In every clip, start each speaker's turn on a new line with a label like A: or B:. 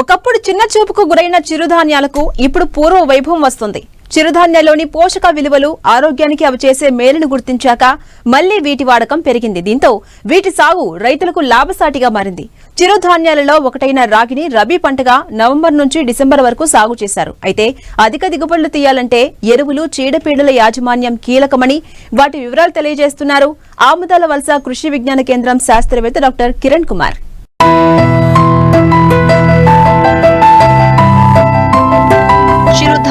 A: ఒకప్పుడు చిన్న చూపుకు గురైన చిరుధాన్యాలకు ఇప్పుడు పూర్వ వైభవం వస్తుంది. చిరుధాన్యాల్లోని పోషక విలువలు ఆరోగ్యానికి అవి చేసే మేలును గుర్తించాక మళ్ళీ వీటి వాడకం పెరిగింది. దీంతో వీటి సాగు రైతులకు లాభసాటిగా మారింది. చిరుధాన్యాలలో ఒకటైన రాగిని రబీ పంటగా నవంబర్ నుంచి డిసెంబర్ వరకు సాగు చేశారు. అయితే అధిక దిగుబడులు తీయాలంటే ఎరువులు చీడపీడల యాజమాన్యం కీలకమని వాటి వివరాలు తెలియజేస్తున్నారు. ఆముదాల వలస కృషి విజ్ఞాన కేంద్రం శాస్త్రవేత్త డాక్టర్ కిరణ్ కుమార్.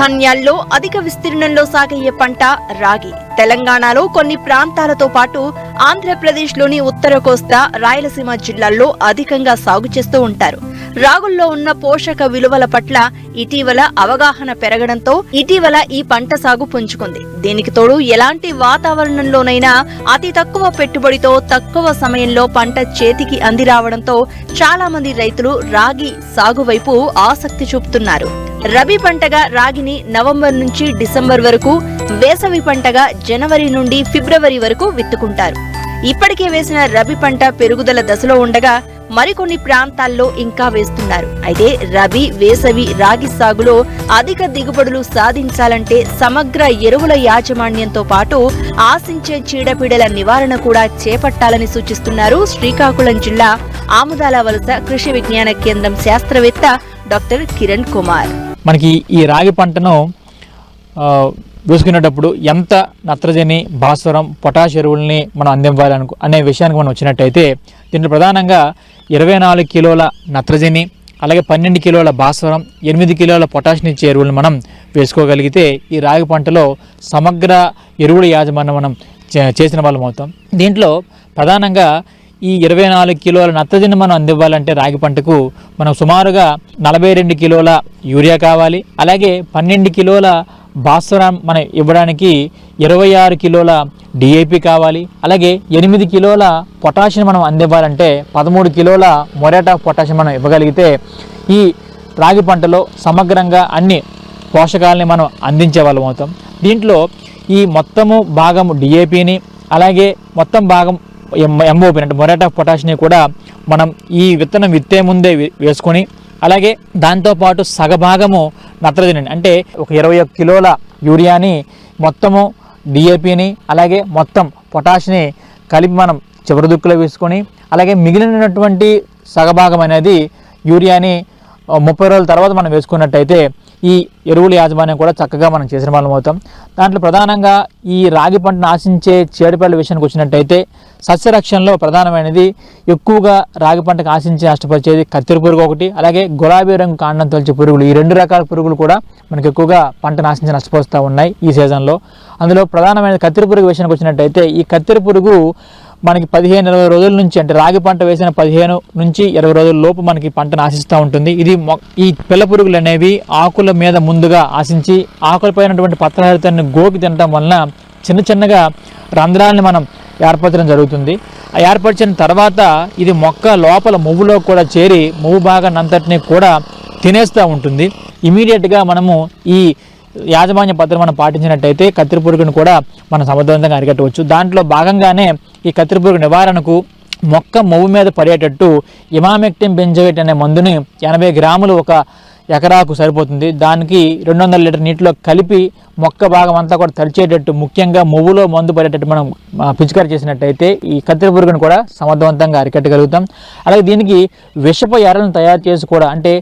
B: చిరుధాన్యాల్లో అధిక విస్తీర్ణంలో సాగయ్యే పంట రాగి. తెలంగాణలో కొన్ని ప్రాంతాలతో పాటు ఆంధ్రప్రదేశ్లోని ఉత్తర కోస్తా రాయలసీమ జిల్లాల్లో అధికంగా సాగు చేస్తూ ఉంటారు. రాగుల్లో ఉన్న పోషక విలువల పట్ల ఇటీవల అవగాహన పెరగడంతో ఇటీవల ఈ పంట సాగు పుంజుకుంది. దీనికి తోడు ఎలాంటి వాతావరణంలోనైనా అతి తక్కువ పెట్టుబడితో తక్కువ సమయంలో పంట చేతికి అందిరావడంతో చాలా మంది రైతులు రాగి సాగు వైపు ఆసక్తి చూపుతున్నారు. రబీ పంటగా రాగిని నవంబర్ నుంచి డిసెంబర్ వరకు వేసవి పంటగా జనవరి నుండి ఫిబ్రవరి వరకు విత్తుకుంటారు. ఇప్పటికే వేసిన రబీ పంట పెరుగుదల దశలో ఉండగా మరికొన్ని ప్రాంతాల్లో ఇంకా వేస్తున్నారు. అయితే రబీ వేసవి రాగి సాగులో అధిక దిగుబడులు సాధించాలంటే సమగ్ర ఎరువుల యాజమాన్యంతో పాటు ఆశించే చీడపీడల నివారణ కూడా చేపట్టాలని సూచిస్తున్నారు శ్రీకాకుళం జిల్లా ఆముదాల వలస కృషి విజ్ఞాన కేంద్రం శాస్త్రవేత్త డాక్టర్ కిరణ్ కుమార్.
C: మనకి ఈ రాగి పంటను వేసుకునేటప్పుడు ఎంత నత్రజని భాస్వరం పొటాష్ ఎరువుల్ని మనం అందివ్వాలనుకు అనే విషయానికి మనం వచ్చినట్టయితే దీంట్లో ప్రధానంగా ఇరవై నాలుగు కిలోల నత్రజని అలాగే పన్నెండు కిలోల భాస్వరం ఎనిమిది కిలోల పొటాషియం ఇచ్చే ఎరువులను మనం వేసుకోగలిగితే ఈ రాగి పంటలో సమగ్ర ఎరువుల యాజమాన్యం మనం చే- చేసిన వాళ్ళం అవుతాం. దీంట్లో ప్రధానంగా ఈ ఇరవై నాలుగు కిలోల నత్రజని మనం అందివ్వాలంటే రాగి పంటకు మనం సుమారుగా నలభై రెండు కిలోల యూరియా కావాలి అలాగే పన్నెండు కిలోల భాస్వరం మనం ఇవ్వడానికి ఇరవై ఆరు కిలోల డిఏపి కావాలి అలాగే ఎనిమిది కిలోల పొటాషియం మనం అందివ్వాలంటే పదమూడు కిలోల మొరేటా పొటాషియం మనం ఇవ్వగలిగితే ఈ రాగి పంటలో సమగ్రంగా అన్ని పోషకాలని మనం అందించే వాళ్ళం అవుతాం. దీంట్లో ఈ మొత్తము భాగం డిఏపిని అలాగే మొత్తం భాగం ఎంఓపి అంటే మొరాటా పొటాషియం కూడా మనం ఈ విత్తనం విత్తే ముందే వే- వేసుకొని అలాగే దాంతోపాటు సగభాగము నత్రజని అంటే ఒక ఇరవై ఒక్క కిలోల యూరియాని మొత్తము డిఏపిని అలాగే మొత్తం పొటాష్ని కలిపి మనం చివరి దుక్కులో వేసుకొని అలాగే మిగిలినటువంటి సగభాగం అనేది యూరియాని ముప్పై రోజుల తర్వాత మనం వేసుకున్నట్టయితే ఈ ఎరువుల యాజమాన్యం కూడా చక్కగా మనం చేసిన వాళ్ళం అవుతాం. దాంట్లో ప్రధానంగా ఈ రాగి పంటను ఆశించే చీడపల్లి విషయానికి వచ్చినట్టయితే సస్యరక్షణలో ప్రధానమైనది ఎక్కువగా రాగి పంటకు ఆశించి నష్టపరిచేది కత్తెర పురుగు ఒకటి అలాగే గులాబీ రంగు కాండం తొలిచే పురుగులు. ఈ రెండు రకాల పురుగులు కూడా మనకు ఎక్కువగా పంటను ఆశించి నష్టపరుస్తూ ఉన్నాయి ఈ సీజన్లో. అందులో ప్రధానమైన కత్తెర పురుగు విషయానికి వచ్చినట్టయితే ఈ కత్తెర పురుగు మనకి పదిహేను ఇరవై రోజుల నుంచి అంటే రాగి పంట వేసిన పదిహేను నుంచి ఇరవై రోజుల లోపు మనకి పంటను ఆశిస్తూ ఉంటుంది. ఇది ఈ పిల్ల పురుగులు అనేవి ఆకుల మీద ముందుగా ఆశించి ఆకులపై ఉన్నటువంటి పత్రహరితాన్ని గోకి తినడం వలన చిన్న చిన్నగా రంధ్రాలను మనం ఏర్పరచడం జరుగుతుంది. ఆ ఏర్పరిచిన తర్వాత ఇది మొక్క లోపల మువ్వులో కూడా చేరి మువ్వు భాగాన్ని అంతటిని కూడా తినేస్తూ ఉంటుంది. ఇమీడియట్గా మనము ఈ యాజమాన్య పత్రం మనం పాటించినట్టయితే కత్తిరిపురుగును కూడా మనం సమర్థవంతంగా అరికట్టవచ్చు. దాంట్లో భాగంగానే ఈ కత్తిరిపురుగు నివారణకు మొక్క మొవ్వు మీద పడేటట్టు ఇమామెక్టిన్ బెంజవేట్ అనే మందుని ఎనభై గ్రాములు ఒక ఎకరాకు సరిపోతుంది. దానికి రెండు వందల లీటర్ నీటిలో కలిపి మొక్క భాగం అంతా కూడా తడిచేటట్టు ముఖ్యంగా మువ్వులో మందు పడేటట్టు మనం పిచికారి చేసినట్టయితే ఈ కత్తిరి పురుగును కూడా సమర్థవంతంగా అరికట్టగలుగుతాం. అలాగే దీనికి విషపు ఎరలను తయారు చేసి కూడా అంటే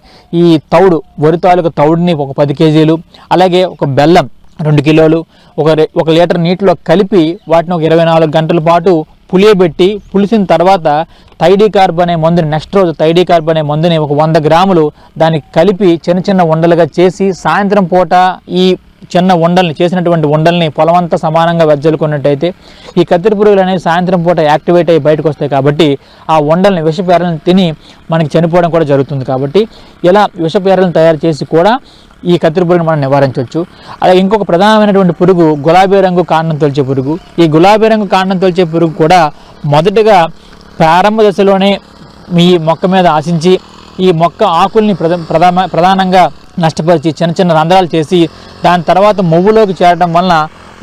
C: ఈ తౌడు వరి తాలూకు తౌడుని ఒక పది కేజీలు అలాగే ఒక బెల్లం రెండు కిలోలు ఒక ఒక లీటర్ నీటిలో కలిపి వాటిని ఒక ఇరవై నాలుగు గంటల పాటు పులియబెట్టి పులిసిన తర్వాత థైడీ కార్బ్ అనే మందుని నెక్స్ట్ రోజు థైడీ కార్బ్ అనే మందుని ఒక వంద గ్రాములు దానికి కలిపి చిన్న చిన్న ఉండలుగా చేసి సాయంత్రం పూట ఈ చిన్న ఉండల్ని చేసినటువంటి ఉండల్ని పొలమంతా సమానంగా వెజ్జలుకున్నట్టయితే ఈ కత్తిరి పురుగులు అనేవి సాయంత్రం పూట యాక్టివేట్ అయ్యి బయటకు వస్తాయి కాబట్టి ఆ ఉండల్ని విషపేరలను తిని మనకి చనిపోవడం కూడా జరుగుతుంది కాబట్టి ఇలా విషపేరలను తయారు చేసి కూడా ఈ కత్తిరి పురుగును మనం నివారించవచ్చు. అలాగే ఇంకొక ప్రధానమైనటువంటి పురుగు గులాబీ రంగు కాండం తొలిచే పురుగు. ఈ గులాబీ రంగు కాండం తొలిచే పురుగు కూడా మొదటగా ప్రారంభ దశలోనే మీ మొక్క మీద ఆశించి ఈ మొక్క ఆకుల్ని ప్రధ ప్రధాన ప్రధానంగా నష్టపరిచి చిన్న చిన్న రంధ్రాలు చేసి దాని తర్వాత మువ్వులోకి చేరడం వలన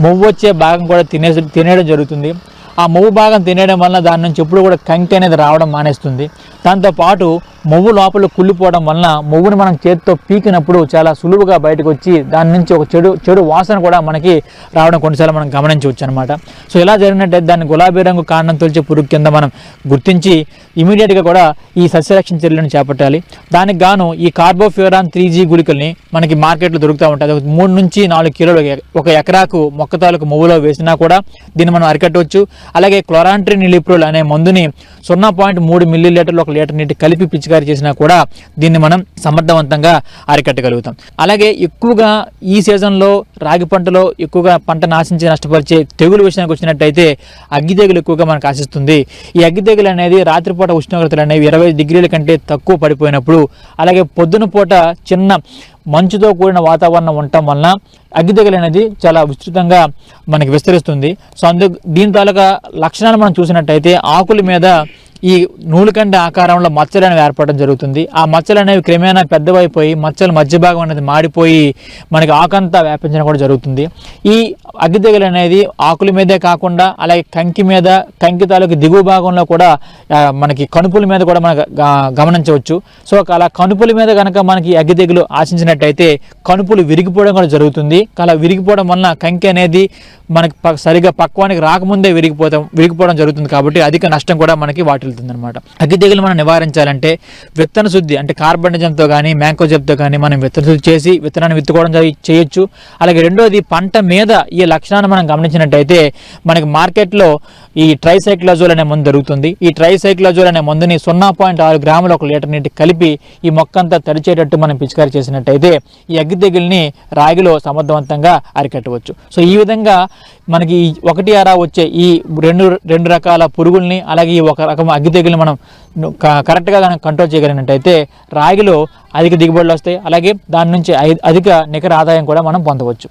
C: మువ్వు వచ్చే భాగం కూడా తినే తినేయడం జరుగుతుంది. ఆ మువ్వు భాగం తినేయడం వలన దాని నుంచి ఎప్పుడు కూడా కంకి అనేది రావడం మానేస్తుంది. దాంతోపాటు మొవ్వు లోపల కుళ్ళిపోవడం వలన మొవ్వుని మనం చేతితో పీకినప్పుడు చాలా సులువుగా బయటకు వచ్చి దాని నుంచి ఒక చెడు చెడు వాసన కూడా మనకి రావడం కొన్నిసార్లు మనం గమనించవచ్చు అనమాట సో ఇలా జరిగినట్టయితే దాన్ని గులాబీ రంగు కాండం తొలిచే పురుగు కింద మనం గుర్తించి ఇమీడియట్గా కూడా ఈ సస్యరక్షణ చర్యలను చేపట్టాలి. దానికి గాను ఈ కార్బోఫ్యూరాన్ త్రీ జీ గుళికల్ని మనకి మార్కెట్లో దొరుకుతూ ఉంటుంది ఒక మూడు నుంచి నాలుగు కిలోలు ఒక ఎకరాకు మొక్క తాలూకు మువ్వులో వేసినా కూడా దీన్ని మనం అరికట్టవచ్చు. అలాగే క్లోరాంట్రిన్ నిలిప్రోల్ అనే మందుని సున్నా పాయింట్ మూడు మిల్లీ లీటర్లు ఒక లీటర్ నీటి కలిపి పిచికారీ చేసినా కూడా దీన్ని మనం సమర్థవంతంగా అరికట్టగలుగుతాం. అలాగే ఎక్కువగా ఈ సీజన్లో రాగి పంటలో ఎక్కువగా పంట నాశించి నష్టపరిచే తెగులు విషయానికి వచ్చినట్టయితే అగ్గి తెగులు ఎక్కువగా మనకు ఆశిస్తుంది. ఈ అగ్గి తెగులు అనేది రాత్రిపూట ఉష్ణోగ్రతలు అనేవి ఇరవై డిగ్రీల కంటే తక్కువ పడిపోయినప్పుడు అలాగే పొద్దున పూట చిన్న మంచుతో కూడిన వాతావరణం ఉండటం వలన అగ్గిదెగలు అనేది చాలా విస్తృతంగా మనకి విస్తరిస్తుంది. సో అందు దీని తాలూకా లక్షణాలు మనం చూసినట్టయితే ఆకుల మీద ఈ నూలుకండ ఆకారంలో మచ్చలు అనేవి ఏర్పడడం జరుగుతుంది. ఆ మచ్చలు అనేవి క్రమేణా పెద్దవైపోయి మచ్చల మధ్య భాగం అనేది మాడిపోయి మనకి ఆకంతా వ్యాపించడం కూడా జరుగుతుంది. ఈ అగ్గిదెగలు అనేది ఆకుల మీదే కాకుండా అలాగే కంకి మీద కంకి తాలూకు దిగువ భాగంలో కూడా మనకి కనుపుల మీద కూడా మనకు గమనించవచ్చు. సో అలా కనుపుల మీద కనుక మనకి అగ్గిదెగులు ఆశించినట్టయితే కనుపులు విరిగిపోవడం కూడా జరుగుతుంది. అలా విరిగిపోవడం వలన కంకి అనేది మనకి ప- సరిగా పక్వానికి రాకముందే విరిగిపోతాం విరిగిపోవడం జరుగుతుంది కాబట్టి అధిక నష్టం కూడా మనకి వాటిల్తుంది వెళ్తుందనమాట అగ్గి తెగులు మనం నివారించాలంటే విత్తన శుద్ధి అంటే కార్బనిజంతో కానీ మ్యాంకో జబ్తో కానీ మనం విత్తన శుద్ధి చేసి విత్తనాన్ని విత్తుకోవడం చేయొచ్చు. అలాగే రెండోది పంట మీద ఈ లక్షణాన్ని మనం గమనించినట్టయితే మనకి మార్కెట్లో ఈ ట్రైసైక్లజోల్ అనే మందు దొరుకుతుంది. ఈ ట్రైసైక్లజోల్ అనే మందుని సున్నా పాయింట్ ఆరు గ్రాములు ఒక లీటర్ నీటి కలిపి ఈ మొక్కంతా తడిచేటట్టు మనం పిచికారి చేసినట్టయితే ఈ అగ్గి తెగుల్ని రాగిలో సమర్థవంతంగా అరికట్టవచ్చు. సో ఈ విధంగా మనకి ఈ ఒకటి అరా వచ్చే ఈ రెండు రెండు రకాల పురుగుల్ని అలాగే ఈ ఒక రకం అగ్గి తెగుల్ని మనం కరెక్ట్గా కనుక కంట్రోల్ చేయగలిగినట్టయితే రాగిలో అధిక దిగుబడులు వస్తాయి. అలాగే దాని నుంచి అధిక నికర ఆదాయం కూడా మనం పొందవచ్చు.